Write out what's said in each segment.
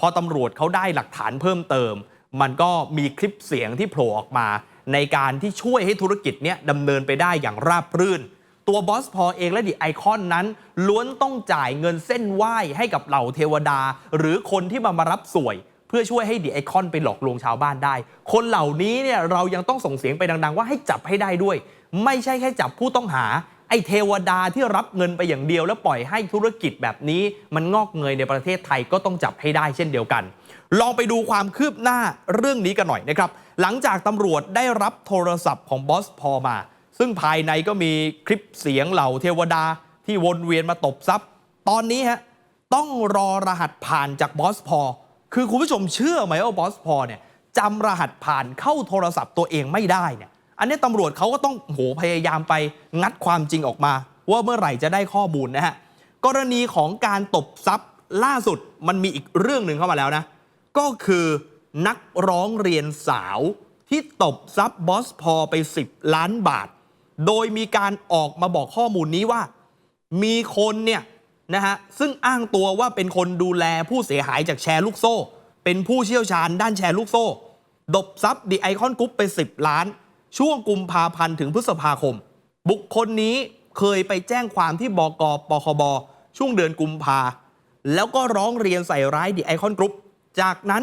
พอตำรวจเขาได้หลักฐานเพิ่มเติม มันก็มีคลิปเสียงที่โผล่ออกมา ในการที่ช่วยให้ธุรกิจเนี้ยดำเนินไปได้อย่างราบรื่น ตัวบอสพอเองและดิไอคอนนั้น ล้วนต้องจ่ายเงินเส้นไหว้ให้กับเหล่าเทวดา หรือคนที่มามารับสวย เพื่อช่วยให้ดิไอคอนไปหลอกลวงชาวบ้านได้ คนเหล่านี้เนี่ยเรายังต้องส่งเสียงไปดัง ๆ ว่าให้จับให้ได้ด้วย ไม่ใช่แค่จับผู้ต้องหา ไอ้เทวดาที่รับเงินไปอย่างเดียว แล้วปล่อยให้ธุรกิจแบบนี้มันงอกเงยในประเทศไทยก็ต้องจับให้ได้เช่นเดียวกัน ลองไปดูความคืบหน้าเรื่องนี้กันหน่อยนะครับ หลังจากตำรวจได้รับโทรศัพท์ของบอสพอมา ซึ่งภายในก็มีคลิปเสียงเหล่าเทวดาที่วนเวียนมาตบทรัพย์ ตอนนี้ฮะต้องรอรหัสผ่านจากบอสพอคือคุณผู้ชมเชื่อไหมว่าบอสพอเนี่ยจำรหัสผ่านเข้าโทรศัพท์ตัวเองไม่ได้เนี่ย อันนี้ตำรวจเขาก็ต้องโหพยายามไปงัดความจริงออกมา ว่าเมื่อไหร่จะได้ข้อมูลนะฮะกรณีของการตบทรัพย์ล่าสุดมันมีอีกเรื่องหนึ่งเข้ามาแล้วนะ ก็คือนักร้องเรียนสาวที่ตบทรัพย์บอสพอไป 10 ล้านบาท โดยมีการออกมาบอกข้อมูลนี้ว่า มีคนเนี่ยนะฮะซึ่งอ้างตัวว่าเป็นคนดูแลผู้เสียหายจากแชร์ลูกโซ่ เป็นผู้เชี่ยวชาญด้านแชร์ลูกโซ่ดบทรัพย์ดีไอคอนกรุ๊ปไป 10 ล้าน ช่วงกุมภาพันธ์ถึงพฤษภาคม บุคคลนี้เคยไปแจ้งความที่บกปคบ ช่วงเดือนกุมภาแล้วก็ร้องเรียนใส่ร้ายดีไอคอนกรุ๊ปจากนั้น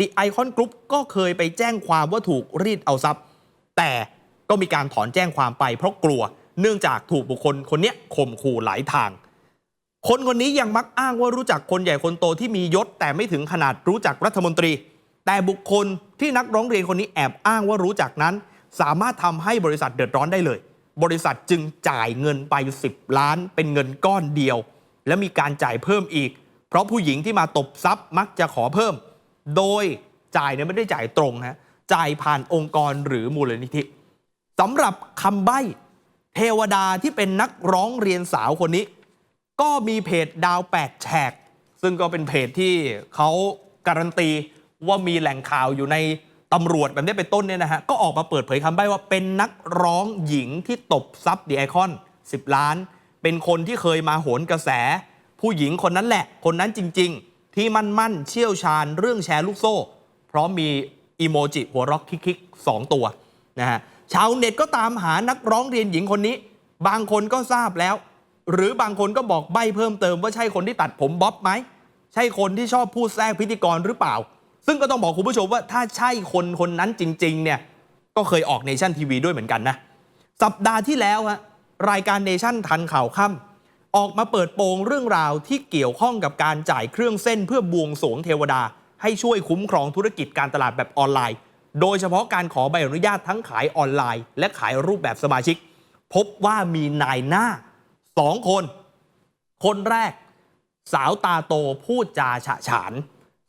ดีไอคอนกรุ๊ปก็เคยไปแจ้งความว่าถูกรีดเอาทรัพย์ แต่ก็มีการถอนแจ้งความไปเพราะกลัว เนื่องจากถูกบุคคลคนนี้ข่มขู่หลายทาง คนคนนี้ยังมักอ้างว่ารู้จักคนใหญ่คนโตที่มียศ แต่ไม่ถึงขนาดรู้จักรัฐมนตรี แต่บุคคลที่นักร้องเรียนคนนี้แอบอ้างว่ารู้จักนั้น สามารถทำให้บริษัทเดือดร้อนได้เลย บริษัทจึงจ่ายเงินไป 10 ล้าน เป็นเงินก้อนเดียว และมีการจ่ายเพิ่มอีก เพราะผู้หญิงที่มาตบทรัพย์มักจะขอเพิ่ม โดยจ่ายเนี่ยไม่ได้จ่ายตรงฮะจ่ายผ่านองค์กรหรือมูลนิธิสำหรับคำใบ้เทวดาที่เป็นนักร้องเรียนสาวคนนี้ ก็มีเพจดาวแปดแฉกซึ่งก็เป็นเพจที่เขาการันตีว่ามีแหล่งข่าวอยู่ใน ตำรวจแบบนี้เป็นต้นเนี่ยนะฮะก็ออกมาเปิดเผยคำใบ้ว่าเป็นนักร้องหญิงที่ตบซับดีไอคอน 10 ล้าน เป็นคนที่เคยมาโหนกระแส ผู้หญิงคนนั้นแหละ คนนั้นจริง ๆ ที่มั่นมั่นๆเชี่ยวชาญเรื่องแชร์ลูกโซ่เพราะมีอีโมจิหัวร็อกคิกๆสองตัวนะฮะชาวเน็ตก็ตามหานักร้องเรียนหญิงคนนี้ บางคนก็ทราบแล้ว หรือบางคนก็บอกใบ้เพิ่มเติมว่าใช่คนที่ตัดผมบ๊อบไหมใช่คนที่ชอบพูดแทรกพิธีกรหรือเปล่า ซึ่งก็ต้องบอกคุณผู้ชมว่าถ้าใช่คนคนนั้นจริงๆเนี่ยก็เคยออกเนชั่นทีวีด้วยเหมือนกันนะ สัปดาห์ที่แล้วฮะรายการเนชั่นทันข่าวค่ำออกมาเปิดโปงเรื่องราวที่เกี่ยวข้องกับการจ่ายเครื่องเส้นเพื่อบวงสวงเทวดา ให้ช่วยคุ้มครองธุรกิจการตลาดแบบออนไลน์ โดยเฉพาะการขอใบอนุญาตทั้งขายออนไลน์ และขายรูปแบบสมาชิก พบว่ามีนายหน้าสองคน คนแรก สาวตาโตพูดจาฉะฉาน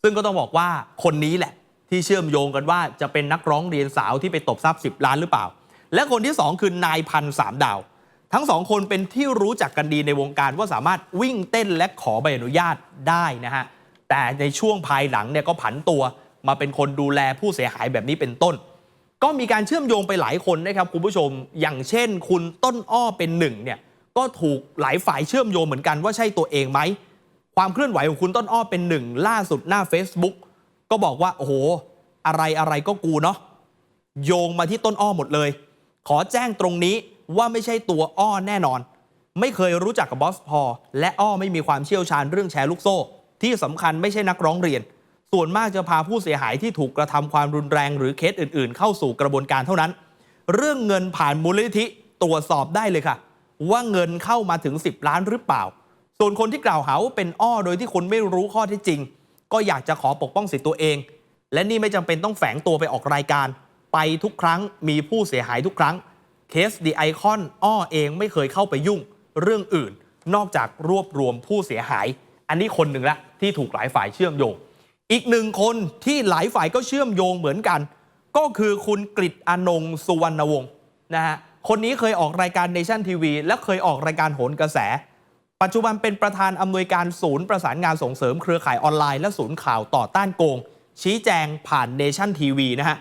ซึ่งก็ต้องบอกว่าคนนี้แหละ ที่เชื่อมโยงกันว่าจะเป็นนักร้องเรียนสาวที่ไปตบทรัพย์ 10 ล้านหรือเปล่า และคนที่ 2 คือนายพันสามดาว ทั้งสองคนเป็นที่รู้จักกันดีในวงการว่าสามารถวิ่งเต้นและขอใบอนุญาตได้นะฮะแต่ในช่วงภายหลังเนี่ยก็ผันตัวมาเป็นคนดูแลผู้เสียหายแบบนี้เป็นต้น ก็มีการเชื่อมโยงไปหลายคนนะครับคุณผู้ชม อย่างเช่น คุณต้นอ้อเป็นหนึ่งเนี่ยก็ถูกหลายฝ่ายเชื่อมโยงเหมือนกันว่าใช่ตัวเองไหม ความเคลื่อนไหวของคุณต้นอ้อเป็นหนึ่งล่าสุดหน้า Facebook ก็บอกว่า โอ้โห อะไรอะไรก็กูเนาะโยงมาที่ต้นอ้อหมดเลย ขอแจ้งตรงนี้ว่าไม่ใช่ตัวอ้อแน่นอน ไม่เคยรู้จักกับบอสพอและอ้อไม่มีความเชี่ยวชาญเรื่องแชร์ลูกโซ่ ที่สำคัญไม่ใช่นักร้องเรียน ส่วนมากจะพาผู้เสียหายที่ถูกกระทำความรุนแรงหรือเคสอื่น ๆ เข้าสู่กระบวนการเท่านั้น เรื่องเงินผ่านมูลนิธิตรวจสอบได้เลยค่ะ ว่าเงินเข้ามาถึง 10 ล้านหรือเปล่า ส่วนคนที่กล่าวหาว่าเป็นอ้อโดยที่คนไม่รู้ข้อเท็จจริง ก็อยากจะขอปกป้องสิทธิ์ตัวเอง และนี่ไม่จำเป็นต้องแฝงตัวไปออกรายการ ไปทุกครั้งมีผู้เสียหายทุกครั้งเคสดีไอคอนอ้อเองไม่เคยเข้าไปยุ่งเรื่องอื่น นอกจากรวบรวมผู้เสียหาย อันนี้คนหนึ่งละที่ถูกหลายฝ่ายเชื่อมโยง อีกหนึ่งคนที่หลายฝ่ายก็เชื่อมโยงเหมือนกัน ก็คือคุณกฤษอนงสุวรรณวงศ์นะฮะคนนี้เคยออกรายการเนชั่นทีวีและเคยออกรายการโหนกระแส ปัจจุบันเป็นประธานอำนวยการศูนย์ประสานงานส่งเสริมเครือข่ายออนไลน์และศูนย์ข่าวต่อต้านโกง ชี้แจงผ่านเนชั่นทีวีนะฮะ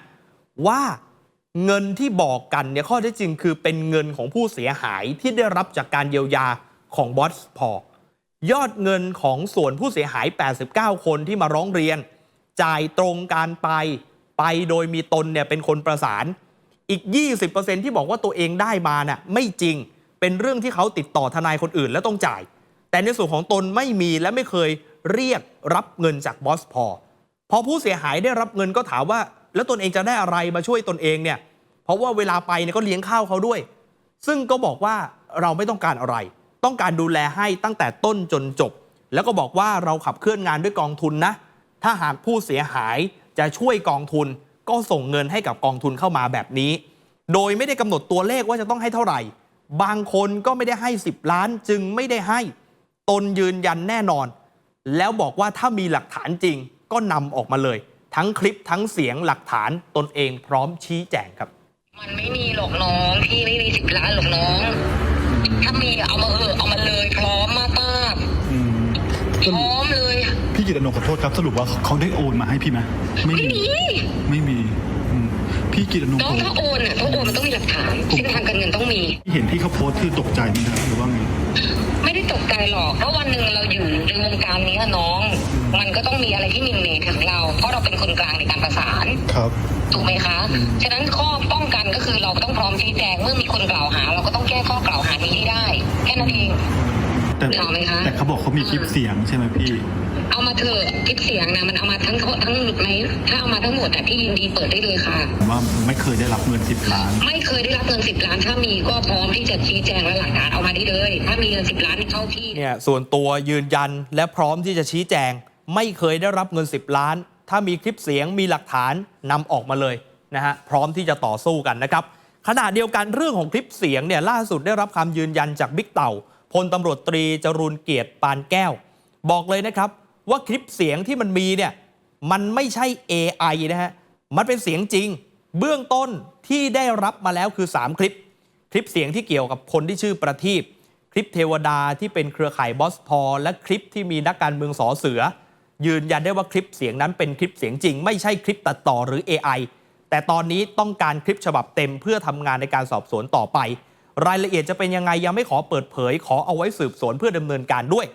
ว่าเงินที่บอกกันเนี่ยข้อเท็จจริงคือเป็นเงินของผู้เสียหายที่ได้รับจากการเยียวยาของบอสพอยอดเงินของส่วนผู้เสียหาย 89 คนที่มาร้องเรียน จ่ายตรงการไปไปโดยมีตนเนี่ยเป็นคนประสาน อีก 20%ที่บอกว่าตัวเองได้มาน่ะไม่จริง เป็นเรื่องที่เขาติดต่อทนายคนอื่นแล้วต้องจ่าย แต่ในส่วนของตนไม่มีและไม่เคยเรียกรับเงินจากบอสพอ พอผู้เสียหายได้รับเงินก็ถามว่า แล้วตนเองจะได้อะไรมาช่วยตนเองเนี่ย เพราะว่าเวลาไปเนี่ยก็เลี้ยงข้าวเขาด้วย ซึ่งก็บอกว่าเราไม่ต้องการอะไร ต้องการดูแลให้ตั้งแต่ต้นจนจบ แล้วก็บอกว่าเราขับเคลื่อนงานด้วยกองทุนนะ ถ้าหากผู้เสียหายจะช่วยกองทุน ก็ส่งเงินให้กับกองทุนเข้ามาแบบนี้ โดยไม่ได้กำหนดตัวเลขว่าจะต้องให้เท่าไหร่ บางคนก็ไม่ได้ให้ 10 ล้านจึงไม่ได้ให้ตนยืนยันแน่นอน แล้วบอกว่าถ้ามีหลักฐานจริงก็นำออกมาเลย ทั้งคลิปทั้งเสียงหลักฐานตนเองพร้อมชี้แจงครับ มันไม่มีหรอกน้องพี่ไม่มีสิบล้านหรอกน้อง ถ้ามีเอามาเออะเอามาเลยพร้อมมากมากอืมสพรุปร้อมเลย พี่กิตตินงขอโทษครับสรุปว่าเขาได้โอนมาให้พี่ไหมไม่ไม่มีมีไม่มีอืม พี่กิตตินงน้องถ้าโอนอะถ้าโอนมันต้องมีหลักฐานเส้นทางการเงินต้องมีพี่เห็นพี่เขาโพสต์คือตกใจไหมครับหรือว่าไง ไม่ได้ตกใจหรอกเพราะวันหนึ่งเราอยู่ในวงการนี้อะน้อง มันก็ต้องมีอะไรที่มินเมทถึงเรา เพราะเราเป็นคนกลางในการประสาน ครับ ถูกไหมคะ อืม ฉะนั้นข้อป้องกันก็คือเราต้องพร้อมชี้แจงเมื่อมีคนกล่าวหา เราก็ต้องแก้ข้อกล่าวหานี้ให้ได้ แค่นั้นเอง แต่นึกออกไหมคะ แต่เขาบอกเขามีคลิปเสียงใช่ไหมพี่ เอามาเถอะค ลิปเสียงนะมันเอามาทั้งทั้งหมดไหมถ้าเอามาทั้งหมดแต่พี่ยินดีเปิดได้เลยค่ะ ว่าไม่เคยได้รับเงินสิบล้าน ไม่เคยได้รับเงินสิบล้าน ถ้ามีก็พร้อมที่จะชี้แจงและหลักฐานเอามาได้เลย ถ้ามีเงินสิบล้านเข้าที่เนี่ยส่วนตัวยืนยันและพร้อมที่จะชี้แจง ไม่เคยได้รับเงิน10ล้าน ถ้ามีคลิปเสียงมีหลักฐานนำออกมาเลยนะฮะพร้อมที่จะต่อสู้กันนะครับขณะเดียวกันเรื่องของคลิปเสียงเนี่ยล่าสุดได้รับคำยืนยันจากบิ๊กเต่าพลตำรวจตรีจรูนเกียรติปานแก้ว บอกเลยนะครับ ว่าคลิปเสียงที่มันมีเนี่ยมันไม่ใช่ AI นะฮะ มันเป็นเสียงจริง เบื้องต้นที่ได้รับมาแล้วคือ 3 คลิป คลิปเสียงที่เกี่ยวกับคนที่ชื่อประทีปคลิปเทวดาที่เป็นเครือข่ายบอสพอและคลิปที่มีนักการเมืองสอเสือ ยืนยันได้ว่าคลิปเสียงนั้นเป็นคลิปเสียงจริง ไม่ใช่คลิปตัดต่อหรือ AI แต่ตอนนี้ต้องการคลิปฉบับเต็มเพื่อทำงานในการสอบสวนต่อไป รายละเอียดจะเป็นยังไงยังไม่ขอเปิดเผย ขอเอาไว้สืบสวนเพื่อดำเนินการด้วย